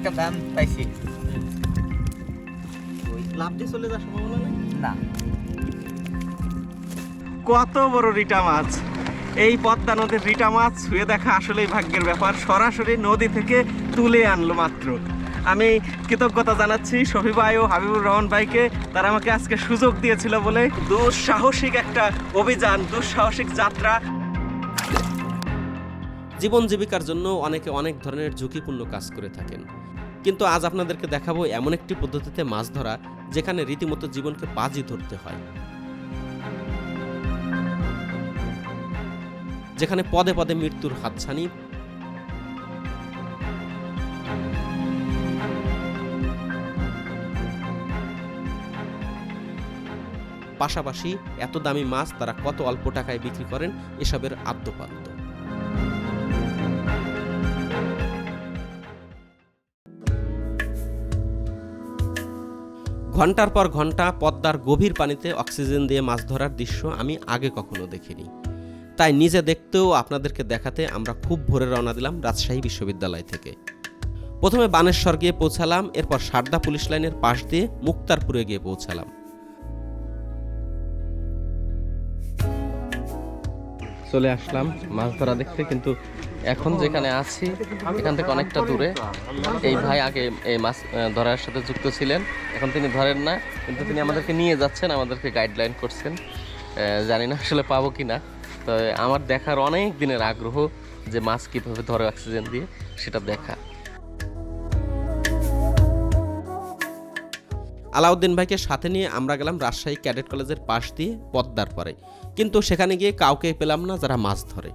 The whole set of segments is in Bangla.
একটা দাম পাইছি। ওই লাভ দিয়ে চলে যাওয়ার সম্ভাবনা নেই? না। কত বড় রিটা মাছ। এই পদ্মা নদীর রিটা মাছ ছুঁয়ে দেখা আসলেই ভাগ্যের ব্যাপার। সরাসরি নদী থেকে তুলে আনলো মাত্র। আমি কৃতজ্ঞতা জানাচ্ছি শফি ভাই ও হাবিবুর রহমান ভাইকে। তারা আমাকে আজকে সুযোগ দিয়েছিল বলে দুঃসাহসিক একটা অভিযান দুঃসাহসিক যাত্রা। জীবন জীবিকার জন্য অনেকে অনেক ধরনের ঝুঁকিপূর্ণ কাজ করে থাকেন। কিন্তু আজ আপনাদেরকে দেখাবো এমন একটি পদ্ধতিতে মাছ ধরা যেখানে রীতিমতো জীবনকে বাজি ধরতে হয়। যেখানে পদে পদে মৃত্যুর হাতছানি। পাশাপাশি এত দামি মাছ তারা কত অল্প টাকায় বিক্রি করেন, এসবের আদ্যপান্ত। ঘণ্টার পর ঘণ্টা পদ্মার গভীর পানিতে অক্সিজেন দিয়ে মাছ ধরার দৃশ্য আমি আগে কখনো দেখিনি। তাই নিজে দেখতেও আপনাদেরকে দেখাতে আমরা খুব ভোরে রওনা দিলাম রাজশাহী বিশ্ববিদ্যালয় থেকে। প্রথমে বানেশ্বর গিয়ে পৌঁছালাম, এরপর সারদা পুলিশ লাইনের পাশ দিয়ে মুক্তারপুরে গিয়ে পৌঁছালাম। চলে আসলাম মাছ ধরা দেখতে, কিন্তু এখন যেখানে আছি, এখান থেকে অনেকটা দূরে। এই ভাই আগে এই মাছ ধরার সাথে যুক্ত ছিলেন, এখন তিনি ধরেন না, কিন্তু তিনি আমাদেরকে নিয়ে যাচ্ছেন, আমাদেরকে গাইডলাইন করছেন। জানি না আসলে পাবো কি না তো আমার দেখার অনেক দিনের আগ্রহ যে মাছ কীভাবে ধরে অক্সিজেন দিয়ে, সেটা দেখা। আলাউদ্দিন ভাইকে সাথে নিয়ে আমরা গেলাম রাজশাহী ক্যাডেট কলেজের পাশ দিয়ে পদ্মার পরে কিন্তু সেখানে গিয়ে কাউকে পেলাম না যারা মাছ ধরে।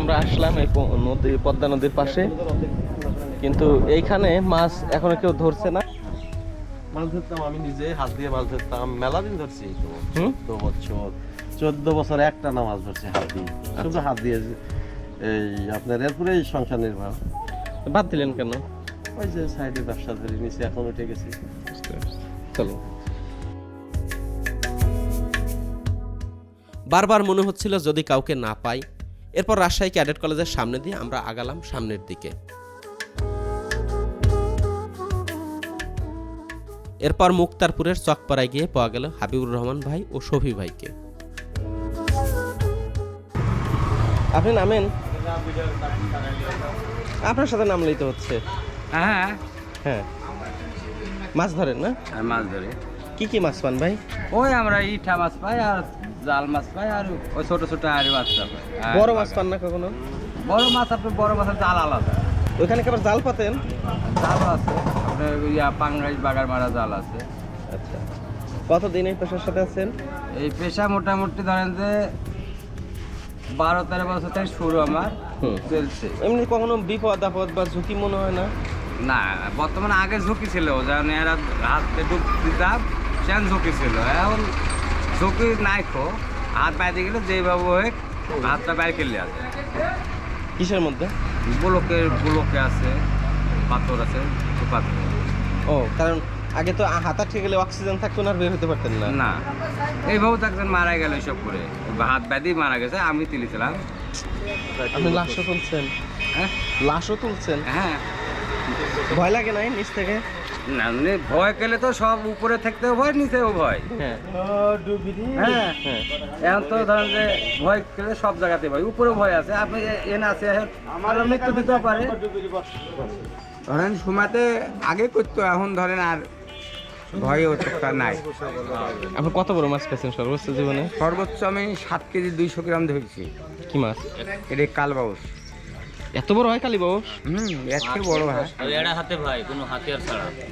আমরা আসলাম এই নদী পদ্মা নদীর পাশে। কিন্তু এইখানে মাছ এখনও কেউ ধরছে না। মাছ ধরতাম আমি নিজে হাত দিয়ে মাছ ধরতাম। মেলা দিন ধরছি তো বছর। চোদ্দ বছর। একটা না মাছ ধরছি হাত দিয়ে। শুধু হাত দিয়ে এই আপনার এরপরে সংসার নির্বাহ। বাদ দিলেন কেন? ওই যে ব্যবসা ধরে নিয়েছি এখন উঠে গেছি চলো বারবার মনে হচ্ছিল যদি কাউকে না পাই, এরপর রাজশাহী ক্যাডেট কলেজের সামনে দিয়ে আমরা আগালাম সামনের দিকে। এরপর মুক্তারপুরের চকপাড়ায় গিয়ে পাওয়া গেল হাবিবুর রহমান ভাই ও শফি ভাইকে। আপনি নামেন? আপনার সাথে নাম লইতে হচ্ছে। হ্যাঁ। হ্যাঁ। মাছ ধরেন না? আর মাছ ধরে। কি কি মাছ পান ভাই? ওই আমরা ইঠা মাছ পাই আর জাল মাছ পাই আর ওই ছোট ছোট আর বাচ্চা পাই। আর বড় মাছ পান না কখনো? বড় মাছ আপনি বড় মাছের জাল আলাদা। ওইখানে কি আবার জাল পাতেন? জাল আছে। আপনার ইয়া পাংরাইশ বাগার মারা জাল আছে। আচ্ছা। কতদিন এই পেশার সাথে আছেন? এই পেশা মোটামুটি ধরেন যে বারো তেরো বছর থেকে শুরু আমার। চলছে। এমনি কখনো বিপদ আপদ বা ঝুঁকি মনে হয় না? না বর্তমানে আগে ঝুঁকি ছিল যেমন এরা হাতে ডুব দিতাম সেখানে ঝুঁকি ছিল। এখন ঝুঁকি নাই খো হাত বাইরে গেলে যেভাবে হোক হাতটা বাইরে কেলে আছে কিসের মধ্যে? ব্লকের ব্লকে আছে পাথর আছে পাথর। ও কারণ আগে তো হাতা ঠিক গেলে অক্সিজেন থাকতো না আর বের হতে পারতেন না। না। এইভাবে তো একজন মারা গেল এইসব করে। হাত ব্যাধি মারা গেছে আমি তুলেছিলাম। আপনি লাশও তুলছেন? হ্যাঁ। লাশও তুলছেন? হ্যাঁ। ভয় লাগে নাই নিচ থেকে? না মানে ভয় পেলে তো সব উপরে থাকতেও ভয় নিচেও ভয়। হ্যাঁ। হ্যাঁ হ্যাঁ। এখন তো ধরেন যে ভয় পেলে সব জায়গাতে ভয় উপরে ভয় আছে। আপনি এ- এনে আছে আমার মৃত্যু দিতেও পারে। ধরেন সময়তে আগে করতো এখন ধরেন আর ভয় ওটা নাই। আপনি কত বড় মাছ পেয়েছেন সর্বোচ্চ জীবনে? সর্বোচ্চ আমি সাত কেজি দুইশো গ্রাম ধরেছি। কি মাছ? এটা কালবাউস। এত বড় হয় কালী বাবু? হুম এর থেকে বড় ভাই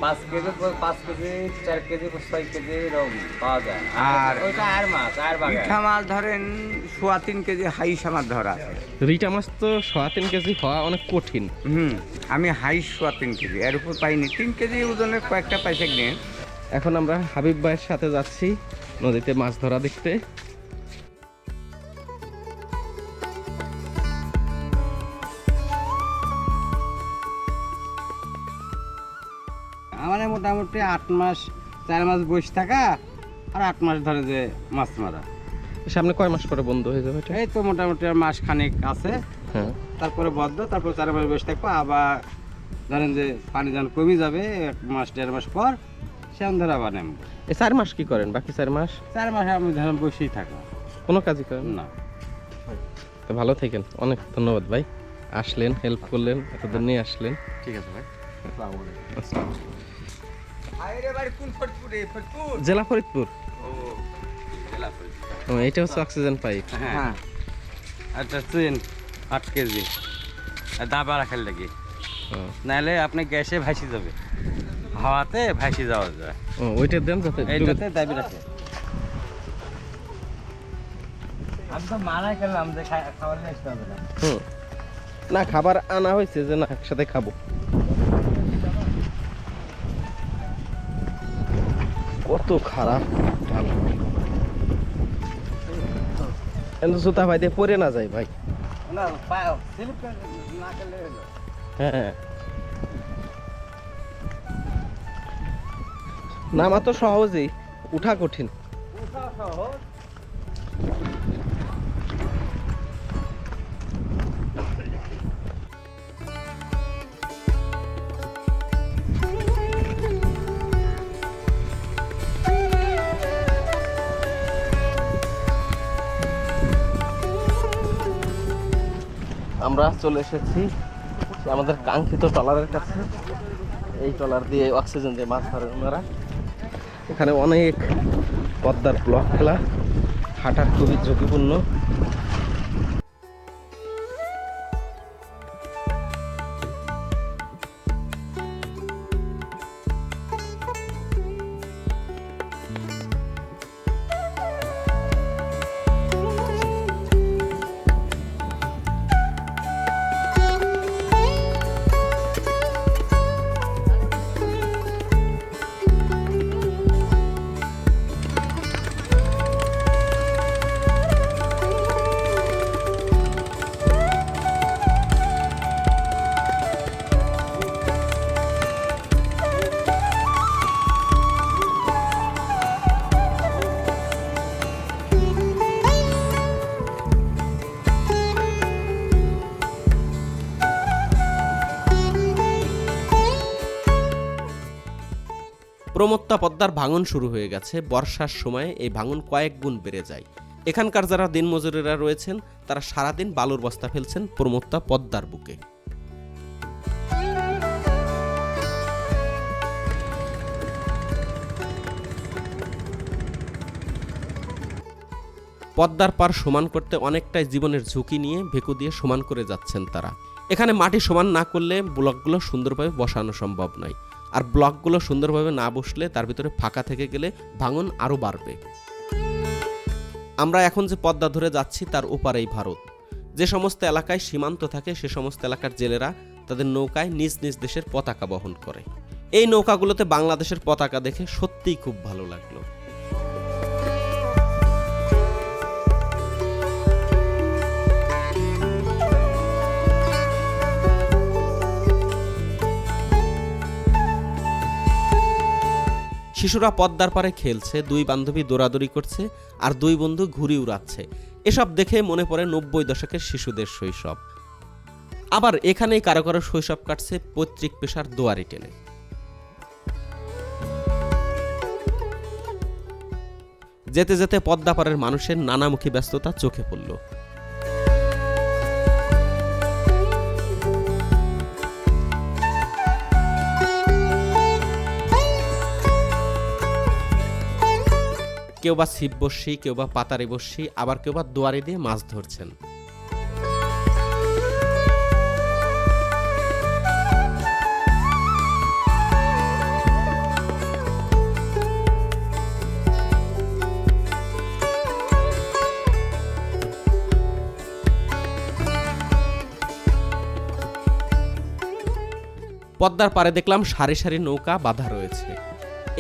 পাঁচ কেজি পাঁচ কেজি চার কেজি ছয় কেজি এরকম পাওয়া যায়। আর ওইটা আর মাছ আর পিঠা মাছ ধরেন সোয়া তিন কেজি হাইস আমার ধরা আছে। রিটা মাছ তো সোয়া তিন কেজি হওয়া অনেক কঠিন। হুম আমি হাইস সোয়া তিন কেজি এর উপর পাইনি। তিন কেজি ওজনের কয়েকটা পয়সা নিয়ে এখন আমরা হাবিব ভাইয়ের সাথে যাচ্ছি নদীতে মাছ ধরা দেখতে। মোটামুটি আট মাস চার মাস বসে থাকা আর আট মাস ধরে যে মাছ মারা। সামনে কয় মাস পরে বন্ধ হয়ে যাবে এই তো মোটামুটি আর মাস খানিক আছে। হ্যাঁ। তারপরে বদ্ধ তারপর চার মাস বসে থাকব আবার ধরেন যে পানি যখন কমে যাবে এক মাস দেড় মাস পর সেন ধরে আবার এই চার মাস কি করেন বাকি চার মাস? চার মাসে আমি ধরেন বসেই থাকলাম কোনো কাজই করেন না? তো ভালো থাকেন অনেক ধন্যবাদ ভাই। আসলেন হেল্প করলেন এতদিন নিয়ে আসলেন। ঠিক আছে ভাই আসসালাম। জেলা ফরিদপুর। ও এটা হচ্ছে অক্সিজেন পাইপ হ্যাঁ। আচ্ছা চেন আট কেজি। আর দাবা রাখার লাগে। নাহলে আপনি গ্যাসে ভাসি যাবে। হাওয়াতে ভাসি যাওয়া যায়। ও ওইটা দেন যাতে এইটাতে দাবি রাখে। আমি তো মানা করলাম যে খাবার নিয়ে আসতে হবে না। হুম। না খাবার আনা হয়েছে যে না একসাথে খাব। কত খারাপ। কিন্তু জুতা ভাই দিয়ে পরে না যায় ভাই। হ্যাঁ নামা তো সহজেই উঠা কঠিন। আমরা চলে এসেছি আমাদের কাঙ্ক্ষিত ট্রলারের কাছে। এই ট্রলার দিয়ে অক্সিজেন দিয়ে মাছ ধরে ওনারা। এখানে অনেক পদ্মার ব্লক খেলা হাঁটা খুবই ঝুঁকিপূর্ণ। প্রমত্তা পদ্মার ভাঙন শুরু হয়ে গেছে। বর্ষার সময় এই ভাঙন কয়েক গুণ বেড়ে যায়। এখানকার যারা দিনমজুরেরা রয়েছেন, তারা সারাদিন বালুর বস্তা ফেলছেন প্রমত্তা পদ্মার বুকে। পদ্মার পার সমান করতে অনেকটাই জীবনের ঝুঁকি নিয়ে ভেকু দিয়ে সমান করে যাচ্ছেন তারা। এখানে মাটি সমান না করলে ব্লকগুলো সুন্দরভাবে বসানো সম্ভব নয়। আর ব্লকগুলো সুন্দরভাবে না বসলে তার ভিতরে ফাঁকা থেকে গেলে ভাঙন আরও বাড়বে। আমরা এখন যে পদ্মা ধরে যাচ্ছি তার ওপারেই ভারত। যে সমস্ত এলাকায় সীমান্ত থাকে সে সমস্ত এলাকার জেলেরা তাদের নৌকায় নিজ নিজ দেশের পতাকা বহন করে। এই নৌকাগুলোতে বাংলাদেশের পতাকা দেখে সত্যিই খুব ভালো লাগল। শিশুরা পদ্মার পারে খেলছে, দুই বান্ধবী দৌড়াদৌড়ি করছে আর দুই বন্ধু ঘুড়ি উড়াচ্ছে। এসব দেখে মনে পড়ে নব্বই দশকের শিশুদের শৈশব। আবার এখানেই কারও কারও শৈশব কাটছে পৈতৃক পেশার দোয়ারি টেনে। যেতে যেতে পদ্মাপাড়ের মানুষের নানামুখী ব্যস্ততা চোখে পড়ল। কেউ বা ছিপ বসি, কেউ বা পাতারে বসি, আবার কেউ বা দোয়ারি দিয়ে মাছ ধরছেন। পদ্মার পাড়ে দেখলাম সারি সারি নৌকা বাঁধা রয়েছে।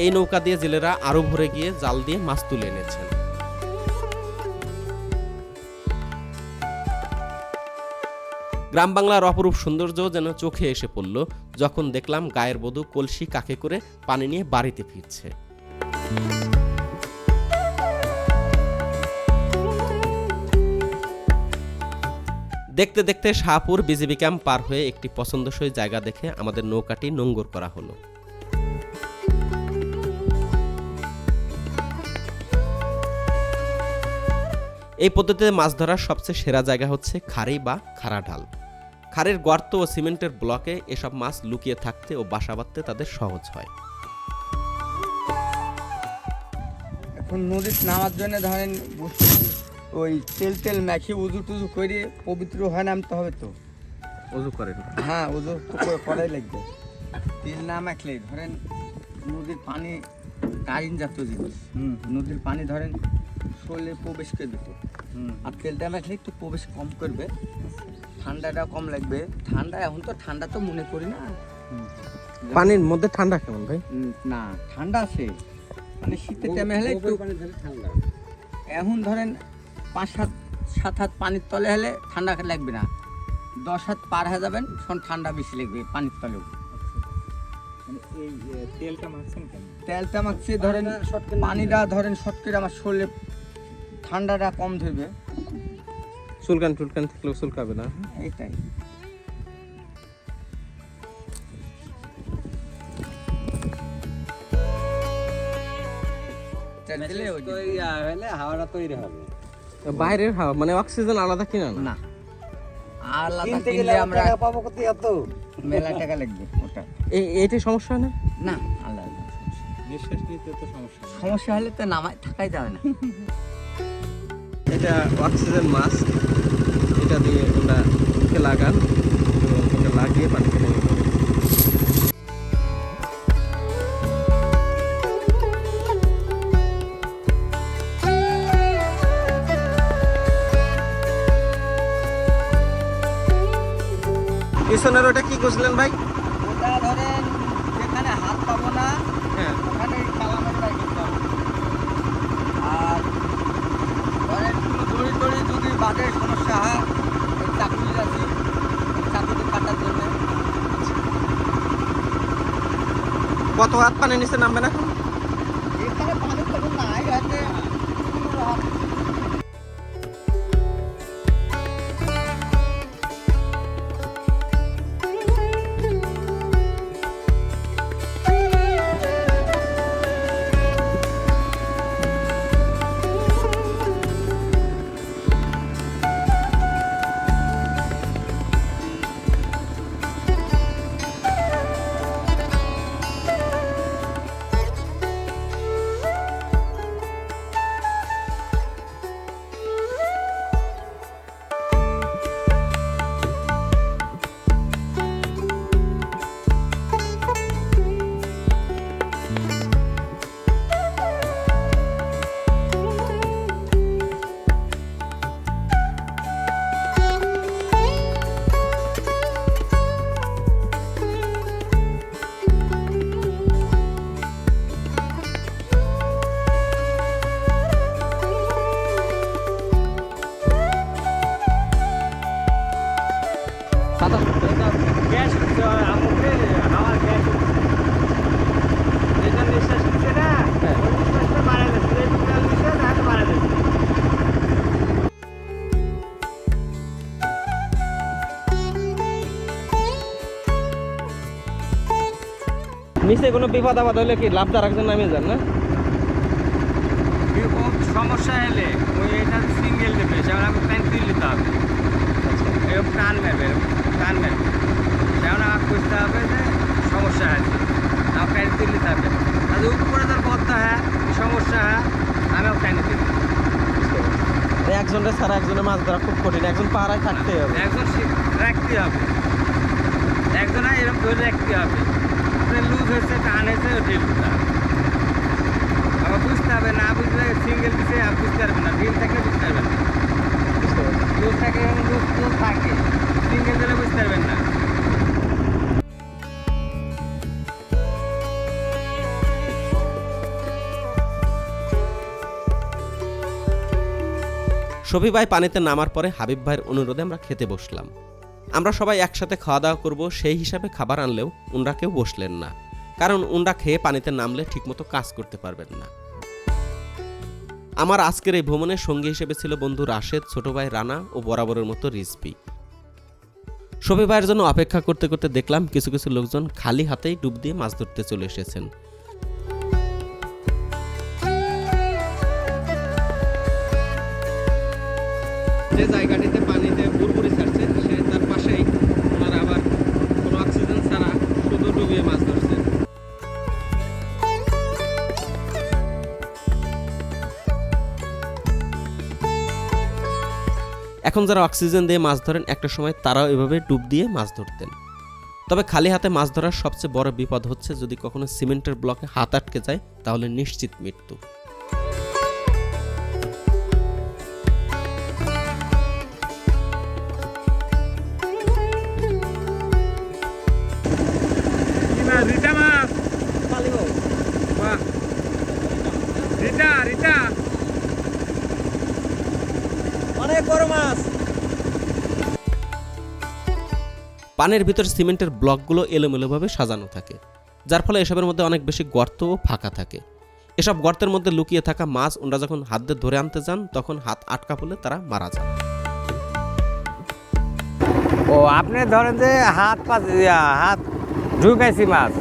এই নৌকা দিয়ে জেলেরা আরও ভরে গিয়ে জাল দিয়ে মাছ তুলে এনেছেন। গ্রাম বাংলার অপরূপ সৌন্দর্য যেন চোখে এসে পড়ল যখন দেখলাম গায়ের বধূ কলসি কাকে করে পানি নিয়ে বাড়িতে ফিরছে। দেখতে দেখতে শাহপুর বিজিবি ক্যাম্প পার হয়ে একটি পছন্দসই জায়গা দেখে আমাদের নৌকাটি নোঙ্গর করা হলো। এই পদ্ধতিতে মাছ ধরার সবচেয়ে সেরা জায়গা হচ্ছে খাড়ি বা খাড়া ঢাল। খাড়ির গর্ত ও সিমেন্টের ব্লকে এসব মাছ লুকিয়ে থাকতে ও বাসা বাঁধতে তাদের সহজ হয়। এখন নদীর নামার জন্য ধরেন ওই তেল তেল মেখে উজু টুজু করে পবিত্র হয় নামতে হবে তো। অজু করেন। হ্যাঁ উজু তো করে- করাই লাগবে। তেল না মাখলে ধরেন নদীর পানি কারিন জাতীয় জিনিস। হুম নদীর পানি ধরেন শরীরে প্রবেশ করে দিত। আর তেলটা মাখলে একটু প্রবেশ কম করবে। ঠান্ডাটা কম লাগবে। ঠান্ডা এখন তো ঠান্ডা তো মনে করি না। পানির মধ্যে ঠান্ডা কেমন ভাই? না ঠান্ডা আছে। মানে শীতের টাইমে হলে একটু এখন ধরেন পাঁচ সাত সাত হাত পানির তলে হলে ঠান্ডা লাগবে না। দশ হাত পার হয়ে যাবেন তখন ঠান্ডা বেশি লাগবে পানির তলেও তেলটা মাখছে ধরেন পানিটা ধরেন শর্ট করে আমার শরীরে ঠান্ডাটা কম ধরবে। চুলকান টুলকান থাকলেও চুলকাবে না। এইটাই বাইরের হাওয়া মানে অক্সিজেন আলাদা কিনা না? আলাদা কিনলে আমরা পাবো কত এত? মেলা টাকা লাগবে ওটা। এইটি সমস্যা হয় না? না আলাদা নিঃশ্বাস নিতে তো সমস্যা সমস্যা হলে তো নামায় থাকাই যাবে না। এটা অক্সিজেন মাস্ক এটা দিয়ে ওটা মুখে লাগান এটা লাগিয়ে পানিতে নেমে পড়ে পিছনের ওটা কি করছিলেন ভাই ওটা ধরেন যেখানে হাত পাবো না হ্যাঁ ওখানে কালামের ট্রাই করতে হবে আর ধরেন কোনো দড়ি বাদে সমস্যা হয় ওই চাকু আছে চাকুতে কাটার জন্য। কত হাত পানি নিচে নামবে না এখানে? কোনো বিপদ আপদ হলে কি লাভদার একজন নামে যান না। সমস্যা এলে ওই এটা সিঙ্গেল দেবে যেমন আমি পেন্সিল নিতে হবে। এরকম টান নেবে টান নেবে। যেমন আমার বুঝতে হবে যে সমস্যা আছে আমার পেন্সিল নিতে হবে। আর উপরে তার বদ্ধ হ্যাঁ সমস্যা হ্যাঁ আমিও পেন্সিল একজনের ছাড়া একজনের মাছ ধরা খুব কঠিন একজন পাড়ায় থাকতে হবে। একজন রাখতে হবে। একজন এরকম ধরে রাখতে হবে। লুজ হয়েছে টান হয়েছে ওটি লুজ আবার বুঝতে হবে না বুঝলে সিঙ্গেল দিতে বুঝতে পারবে না। বিল থাকলে বুঝতে পারবেন না। লুজ থাকে লুজ লুজ থাকে। সিঙ্গেল দিলে বুঝতে পারবেন না। শফি ভাই পানিতে নামার পরে হাবিব ভাইয়ের অনুরোধে আমরা খেতে বসলাম। আমরা সবাই একসাথে খাওয়া দাওয়া করব, সেই হিসাবে খাবার আনলেও উনরা কেউ বসলেন না। কারণ উনরা খেয়ে পানিতে নামলে ঠিকমতো কাজ করতে পারবেন না। আমার আজকের এই ভ্রমণের সঙ্গী হিসেবে ছিল বন্ধু রাশেদ, ছোট ভাই রানা ও বরাবরের মতো রিজপি শফি ভাইয়ের জন্য অপেক্ষা করতে করতে দেখলাম কিছু কিছু লোকজন খালি হাতেই ডুব দিয়ে মাছ ধরতে চলে এসেছেন। যে জায়গাটিতে এখন যারা অক্সিজেন দিয়ে মাছ ধরেন, একটা সময় তারাও এভাবে ডুব দিয়ে মাছ ধরতেন। তবে খালি হাতে মাছ ধরার সবচেয়ে বড় বিপদ হচ্ছে যদি কখনো সিমেন্টের ব্লকে হাত আটকে যায়, তাহলে নিশ্চিত মৃত্যু। পানের ভিতর সিমেন্টের ব্লকগুলো এলোমেলোভাবে সাজানো থাকে যার ফলে এসবের মধ্যে অনেক বেশি গর্ত ও ফাঁকা থাকে। এসব গর্তের মধ্যে লুকিয়ে থাকা মাছ ওনারা যখন হাত দিয়ে ধরে আনতে যান তখন হাত আটকা পড়লে তারা মারা যান। ও আপনি ধরেন যে হাত পা হাত ঢুকাইছি মাছ।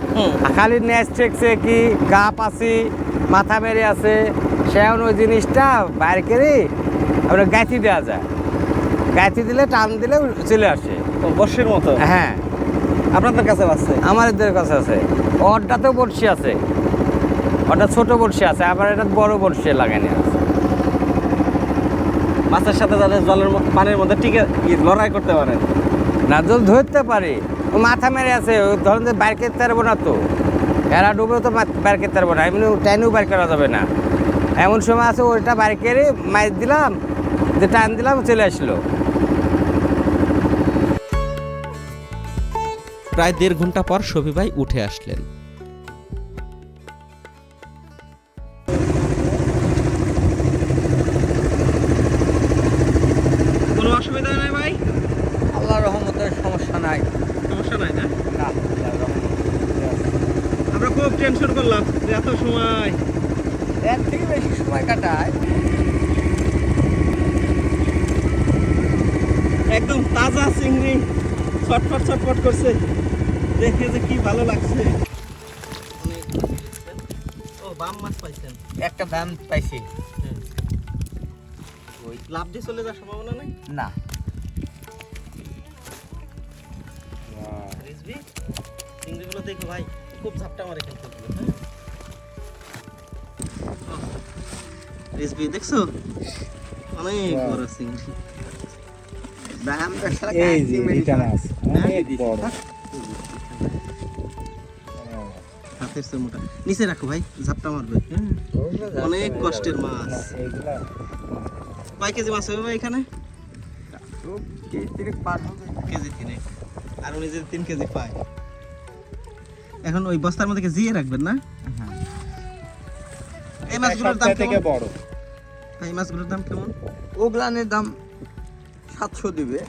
খালি নেচ ঠেকছে কি গা পাছি মাথা মেরে আছে সেমন ওই জিনিসটা বাইর করে আপনার গাঁথি দেওয়া যায়। গাঁথি দিলে টান দিলে চলে আসে। বর্ষের মতো? হ্যাঁ। আপনাদের কাছে আছে? আমাদের কাছে আছে। ওরটাতেও বড়শি আছে। ওটা ছোট বড়শি আছে আবার এটা বড় বড়শি লাগানি আছে। মাছের সাথে তাদের জলের পানির মধ্যে টিকে লড়াই করতে পারে। না জল ধরতে পারি। ও মাথা মেরে আছে ধরেন যে বাইর করতে পারব না তো। এরা ডুবে তো মা- বাইর করতে পারব না। এমনি টাইনেও বাইর করা যাবে না। এমন সময় আছে ওইটা বাইর করে মাছ দিলাম যে টান দিলাম চলে আসলো। প্রায় দেড় ঘণ্টা পর শফি ভাই উঠে আসলেন কোনো অসুবিধা নাই ভাই আল্লাহ রহমতের সমস্যা নাই সমস্যা নাই না না আল্লাহর রহমতে আমরা খুব টেনশন করলাম যে এত সময় এর থেকে বেশি সময় কাটায় একদম তাজা চিংড়ি ছটফট ছটফট করছে দেখে কি ভালো লাগছে। ও বাম মাছ পাইছেন। একটা দাম পাইছি। ওই লাভ দিয়ে চলে যাওয়ার সম্ভাবনা নাই? না। রিজবি চিংড়িগুলো দেখো ভাই খুব ঝাপটা মারে কিন্তু হ্যাঁ রিজবি দেখছ? অনেক বড় চিংড়ি। দাম অনেক বড় নিচে রাখো ভাই ঝাপটা মারবে। অনেক কষ্টের মাছ। কয় কেজি মাছ হবে ভাই এখানে? কেজি তিনে আর উনি যদি তিন কেজি পায়। এখন ওই বস্তার মধ্যে জিয়ে রাখবেন না? এই মাছগুলোর দাম কেমন? বড়। এই মাছগুলোর দাম কেমন? ওগুলানের দাম সাতশো দিবে।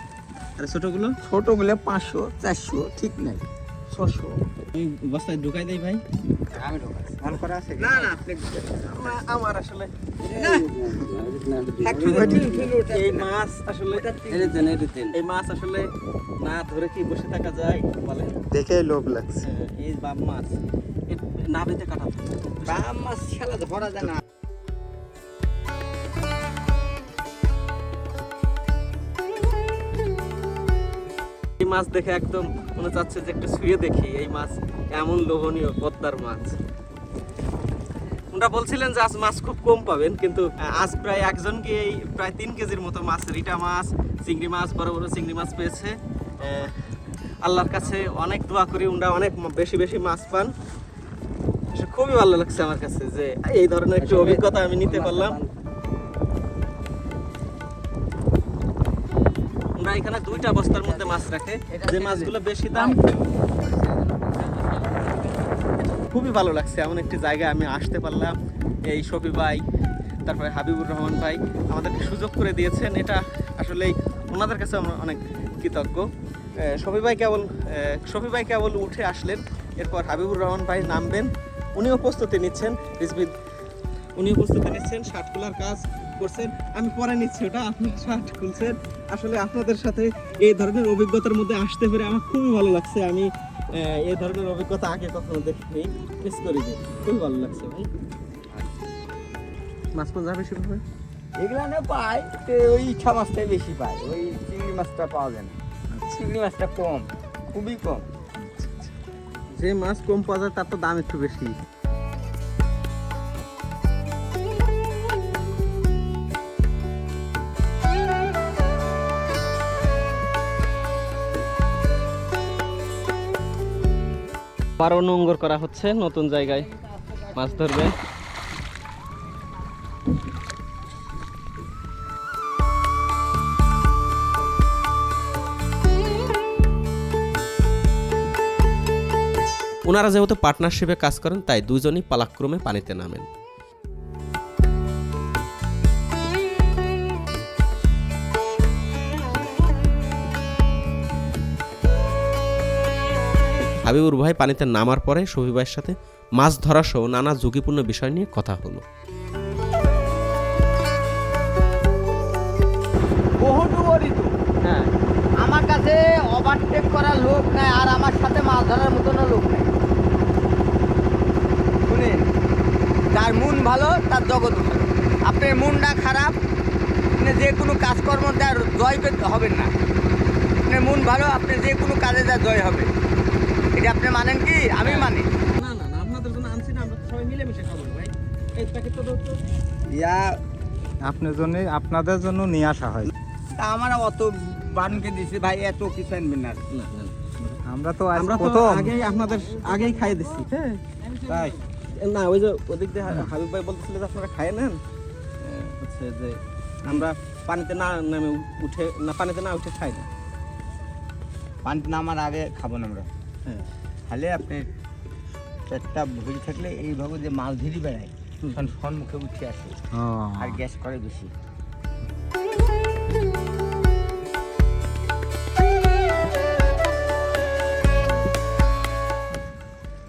আর ছোটগুলো? ছোটগুলো পাঁচশো চারশো ঠিক নাই। ছশো। এই বস্তায় ঢুকাই দেই ভাই। আমি ঢোকাচ্ছি করা আছে? না না আপনি আমার আসলে এই মাছ আসলে এই মাছ আসলে না ধরে কি বসে থাকা যায় বলে? দেখে লোভ লাগছে। হ্যাঁ, এই বাম মাছ। না নাভিতে কাটা। বাম মাছ খেলা ধরা যায় না। মাছ দেখে একদম মনে চাচ্ছে যে একটু ছুঁয়ে দেখি এই মাছ এমন লোভনীয় পদ্মার মাছ। ওনারা বলছিলেন যে আজ মাছ খুব কম পাবেন কিন্তু আজ প্রায় একজন গিয়ে প্রায় তিন কেজির মতো মাছ রিটা মাছ চিংড়ি মাছ বড় বড় চিংড়ি মাছ পেয়েছে। আল্লাহর কাছে অনেক দোয়া করি ওনারা অনেক বেশি বেশি মাছ পান। খুবই ভালো লাগছে আমার কাছে যে এই ধরনের একটু অভিজ্ঞতা আমি নিতে পারলাম। ওনারা এখানে দুইটা বস্তার মধ্যে মাছ রাখে। যে মাছগুলো বেশি দাম, খুবই ভালো লাগছে। এমন একটি জায়গায় আমি আসতে পারলাম। এই শফি ভাই, তারপরে হাবিবুর রহমান ভাই আমাদেরকে সুযোগ করে দিয়েছেন। এটা আসলেই ওনাদের কাছে আমরা অনেক কৃতজ্ঞ। শফি ভাই কেবল শফি ভাই কেবল উঠে আসলেন, এরপর হাবিবুর রহমান ভাই নামবেন। উনিও প্রস্তুতি নিচ্ছেন। রিজবিদ উনিও প্রস্তুতি নিচ্ছেন, শার্ট খোলার কাজ করছেন। আমি পরে নিচ্ছি ওটা, আপনি শার্ট খুলছেন। আসলে আপনাদের সাথে এই ধরনের অভিজ্ঞতার মধ্যে আসতে পেরে আমার খুবই ভালো লাগছে। আমি এই ধরনের অভিজ্ঞতা আগে কখনো দেখিনি। মিস করি যে খুবই ভালো লাগছে ভাই। মাছ কোন যাবে শুরু হবে এগুলা না পাই তো ওই ইচ্ছা মাছটাই বেশি পায় ওই চিংড়ি মাছটা পাওয়া যায় না। চিংড়ি মাছটা কম খুবই কম। যে মাছ কম পাওয়া যায় তার তো দাম একটু বেশি। বারো নোঙ্গর করা হচ্ছে, নতুন জায়গায় মাছ ধরবে। ওনারা যেহেতু পার্টনারশিপে কাজ করেন, তাই দুজনই পালাক্রমে পানিতে নামেন। হাবিবুর ভাই পানিতে নামার পরে শফি ভাইয়ের সাথে মাছ ধরা সহ নানা ঝুঁকিপূর্ণ বিষয় নিয়ে কথা হলো। হ্যাঁ। আমার কাছে ওভারটেক করার লোক নাই আর আমার সাথে মাছ ধরার মতনও লোক নাই। শুনেন যার মন ভালো তার জগৎ ভালো। আপনার মনটা খারাপ আপনি যে কোনো কাজকর্ম তার জয় হবেন না। আপনার মন ভালো আপনি যে কোনো কাজে যা জয় হবে। এটা আপনি মানেন কি? আমি মানি। না না না আপনাদের জন্য আনছি না আমরা সবাই মিলেমিশে খাব ভাই। এই প্যাকেট তো। ইয়া আপনার জন্য আপনাদের জন্য নিয়ে আসা হয়। তা আমার অত বানকে দিছে ভাই এত কিছু আনবেন না। আমরা তো আমরা তো প্রথম। আগেই আপনাদের আগেই খাইয়ে দিচ্ছি হ্যাঁ। তাই? না ওই যে ওদিক দিয়ে হাবিব ভাই বলতেছিল যে আপনারা খায় নেন। হচ্ছে যে আমরা পানিতে না নামে উঠে না পানিতে না উঠে খাই না। পানিতে নামার আগে খাব না আমরা। হ্যাঁ খালে আপনি পেটটা ভরি থাকলে এইভাবে যে মাছ ধরি বেড়ায় তখন সম্মুখে উঠে আসে আর গ্যাস করে বেশি।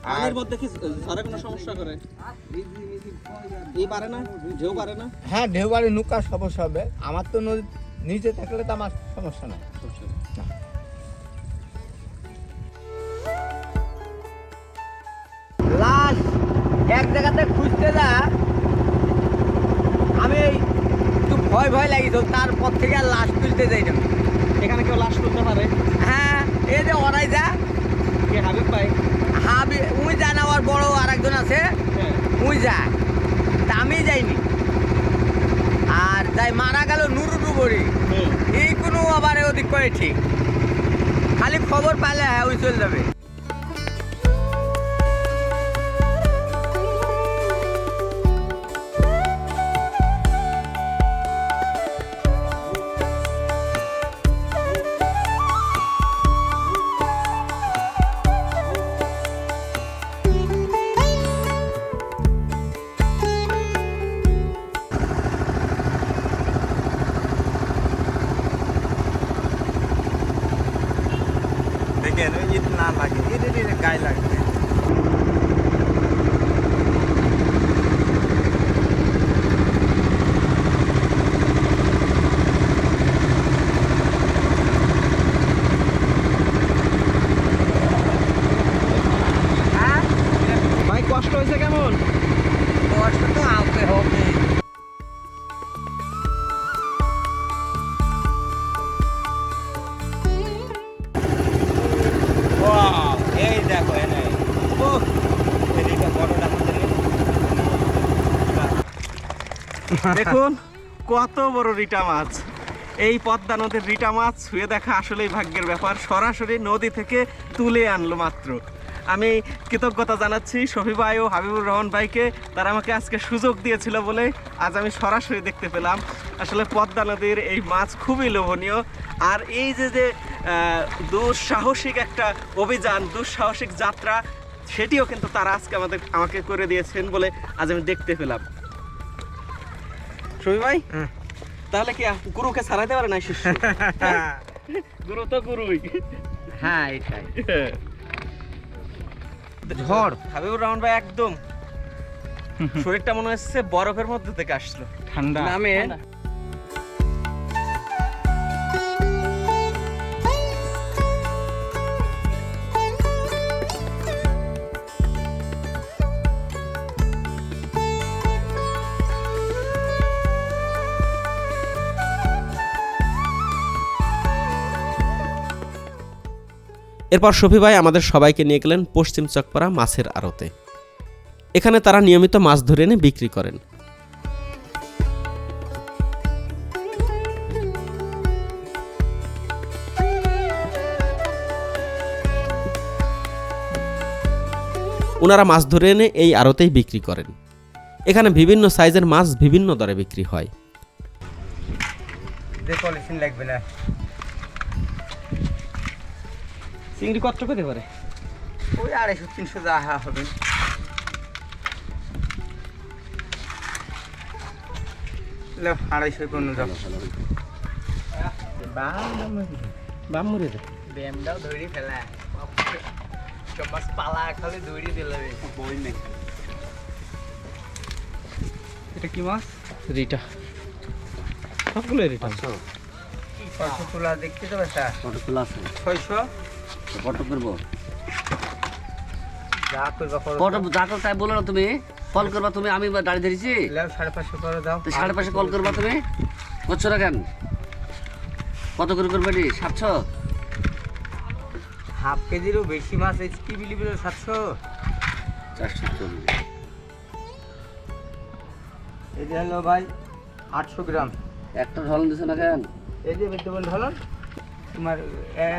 পানির মধ্যে কি ঝড়ে কোনো সমস্যা করে? এই পারে না ঢেউ পারে না? হ্যাঁ ঢেউ বাড়ি নৌকা সমস্যা হবে। আমার তো নদী নিচে থাকলে তো আমার সমস্যা নাই। লাশ এক জায়গাতে খুঁজতে যা। আমি একটু ভয় ভয় লাগিত তারপর থেকে আর লাশ তুলতে যাই না। এখানে কেউ লাশ তুলতে পারে? হ্যাঁ এই যে ওরাই যা। কে হাবিব ভাই? হাবি উই যা না আর বড় আর একজন আছে। হ্যাঁ। উই যা। তা আমি যাইনি। আর যাই মারা গেল বড়ি হুম। এই কোনো আবার ওদিক করে ঠিক। খালি খবর পাইলে হ্যাঁ ওই চলে যাবে। কষ্ট হয়েছে কেমন? কষ্ট তো আনতে হবে। এই দেখো এনে ও এদিকে বড়টা দেখুন কত বড় রিটা মাছ। এই পদ্মা নদীর রিটা মাছ ছুঁয়ে দেখা আসলেই ভাগ্যের ব্যাপার। সরাসরি নদী থেকে তুলে আনলো মাত্র। আমি কৃতজ্ঞতা জানাচ্ছি শফি ভাই ও হাবিবুর রহমান ভাইকে। তারা আমাকে আজকে সুযোগ দিয়েছিল বলে আজ আমি সরাসরি দেখতে পেলাম। আসলে পদ্মা নদীর এই মাছ খুবই লোভনীয়। আর এই যে যে আহ, দুঃসাহসিক একটা অভিযান দুঃসাহসিক যাত্রা সেটিও কিন্তু তারা আজকে আমাদের আমাকে করে দিয়েছেন বলে আজ আমি দেখতে পেলাম। শফি ভাই? তাহলে কি গুরুকে ছাড়াইতে পারে না শিষ্য? গুরু তো গুরুই। হ্যাঁ এটাই। ঝড় হাবিবুর রহমান ভাই একদম। শরীরটা মনে হচ্ছে বরফের মধ্যে থেকে আসলো। ঠান্ডা। নামে এরপর শফি ভাই আমাদের সবাইকে নিয়ে গেলেন পশ্চিম চকপাড়া মাছের আড়তে। এখানে তারা নিয়মিত মাছ ধরে এনে বিক্রি করেন। ওনারা মাছ ধরে এনে এই আড়তেই বিক্রি করেন। এখানে বিভিন্ন সাইজের মাছ বিভিন্ন দরে বিক্রি হয়। চিংড়ি কত পেতে পারে? ওই আড়াইশো তিনশো যা হবে। আড়াইশো পনেরো বাম ব্যায়ামটাও ফেলা। পালা খালি দিলে বই নেই। এটা কি মাছ? রিটা সবগুলো রিটা ছয়শো তোলা দেখতে তো বেটা ছয়শো? কত করব। যা বলো না তুমি। কল করবা তুমি আমি দাঁড়িয়ে ধরেছি। সাড়ে পাঁচশো করে দাও। তো সাড়ে পাঁচশো কল করবা তুমি। করছ না কেন? কত করে করবে নি সাতশো? হাফ কেজিরও বেশি মাছ এই কি বিলি বিলো সাতশো। চারশো চল্লিশ এটা হলো ভাই আটশো গ্রাম। একটা ঢলন দিছো না কেন? এই যে বিদ্যমান ঢলন। তোমার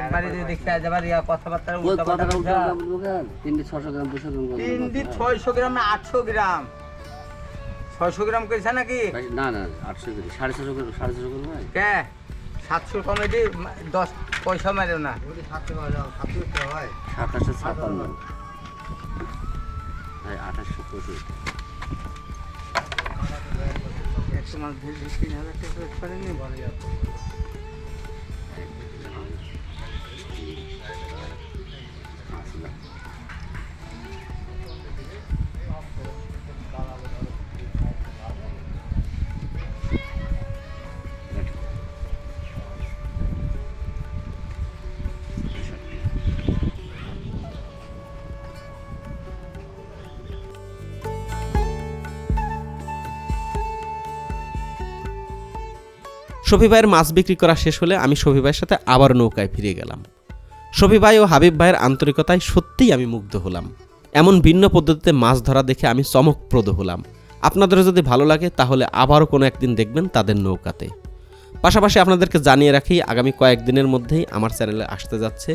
একবারে দেখতে যাবার ইয়া কথাবার্তা উল্টো কেন? তিনটে ছশো গ্রাম দুশো গ্রাম করে তিন বলব। দিন ছয়শো গ্রাম না আটশো গ্রাম। ছয়শো গ্রাম করেছে নাকি? না না আটশো করে সাড়ে ছশো করে সাড়ে ছশো করে কে? সাতশো কমে দি দশ পয়সা মারেও না। সাতাশশো ছাপ্পান্ন ভাই আঠাশশো পঁচিশ। একশো মাছ ধরে দুই তিন হাজার টাকা করে করেনি শফি ভাইয়ের মাছ বিক্রি করা শেষ হলে আমি শফি ভাইয়ের সাথে আবার নৌকায় ফিরে গেলাম। শফি ভাই ও হাবিব ভাইয়ের আন্তরিকতায় সত্যিই আমি মুগ্ধ হলাম। এমন ভিন্ন পদ্ধতিতে মাছ ধরা দেখে আমি চমকপ্রদ হলাম। আপনাদেরও যদি ভালো লাগে তাহলে আবারও কোনো একদিন দেখবেন তাদের নৌকাতে। পাশাপাশি আপনাদেরকে জানিয়ে রাখি, আগামী কয়েকদিনের মধ্যেই আমার চ্যানেলে আসতে যাচ্ছে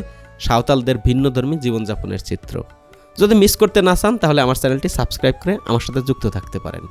সাঁওতালদের ভিন্নধর্মী জীবনযাপনের চিত্র। যদি মিস করতে না চান তাহলে আমার চ্যানেলটি সাবস্ক্রাইব করে আমার সাথে যুক্ত থাকতে পারেন।